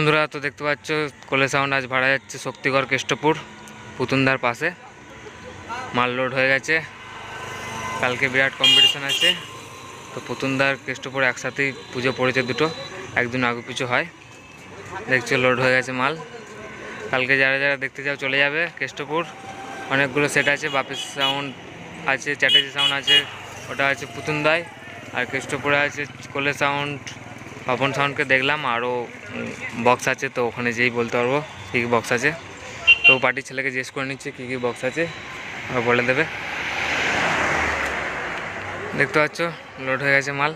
বন্ধুরা, তো দেখতে পাচ্ছ, কোলে সাউন্ড আজ ভাড়া যাচ্ছে শক্তিগড় কেষ্টপুর, পুতুনদার পাশে। মাল লোড হয়ে গেছে। কালকে বিরাট কম্পিটিশন আছে। তো পুতুনদার কেষ্টপুর একসাথেই পুজো পড়েছে দুটো, একদিন আগু পিছু হয়। দেখছ লোড হয়ে গেছে মাল। কালকে যারা যারা দেখতে যাও, চলে যাবে কেষ্টপুর। অনেকগুলো সেট আছে, বাপের সাউন্ড আছে, চ্যাটার্জি সাউন্ড আছে, ওটা আছে পুতুনদায়, আর কেষ্টপুরে আছে কোলে সাউন্ড পাপন সাউন্ডকে দেখলাম, আরও বক্স আছে, তো ওখানে যেই বলতে পারব কী কী বক্স আছে। তো পার্টির ছেলেকে জিজ্ঞেস করে নিচ্ছে কী কী বক্স আছে ওরা বলে দেবে। দেখতে পাচ্ছ, লোড হয়ে গেছে মাল।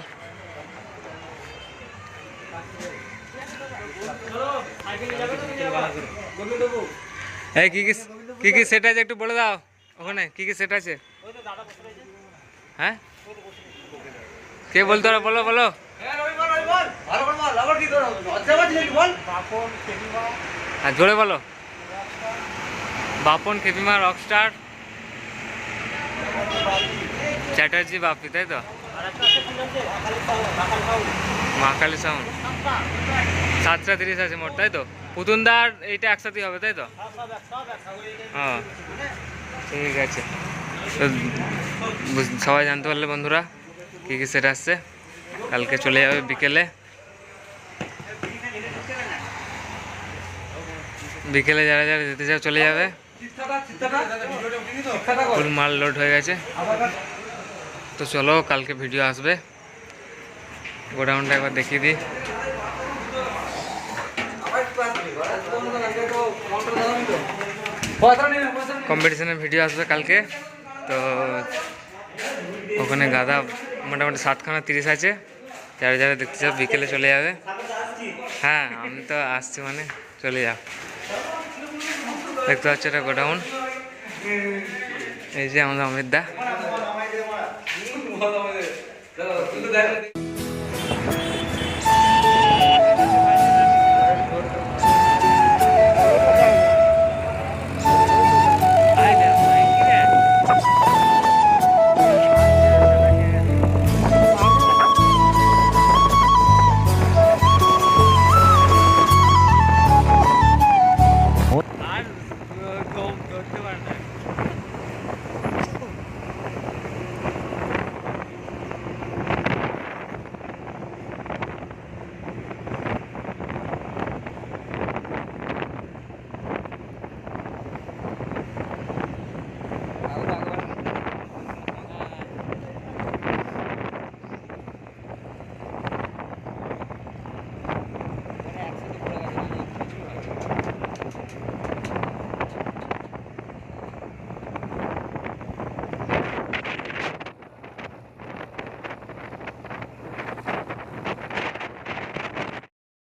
এই কী কী কী কী সেট আছে একটু বলে দাও, ওখানে কী কী সেট আছে? হ্যাঁ? কে বলতে পারো, বলো বলো। আর জোরে বলো। বাপন খেপিমা রকস্টার। চ্যাটার্জি বাপি তাই তো? মহাকালী সাউন্ড। সাতটা তিরিশ আছে মোট তাই তো? পুতুনদার এইটা একসাথেই হবে তাই তো? হ্যাঁ। ঠিক আছে। তো সবাই জানতে পারলে বন্ধুরা কী কী সেট আসছে? কালকে চলে যাবে বিকেলে। বিকেলে যারা যারা যেতে চাও চলে যাবে। ফুল মাল লোড হয়ে গেছে। তো চলো, কালকে ভিডিও আসবে। গোডাউনটা একবার দেখিয়ে দিই। কম্পিটিশনের ভিডিও আসবে কালকে। তো ওখানে গাদা মোটামুটি সাতখানা তিরিশ আছে। যারা যারা দেখতে চাও, বিকেলে চলে যাবে। হ্যাঁ আমি তো আসছি মানে চলে যাও দেখতে পাচ্ছ এটা গোডাউন। এই যে আমাদের অমিত দা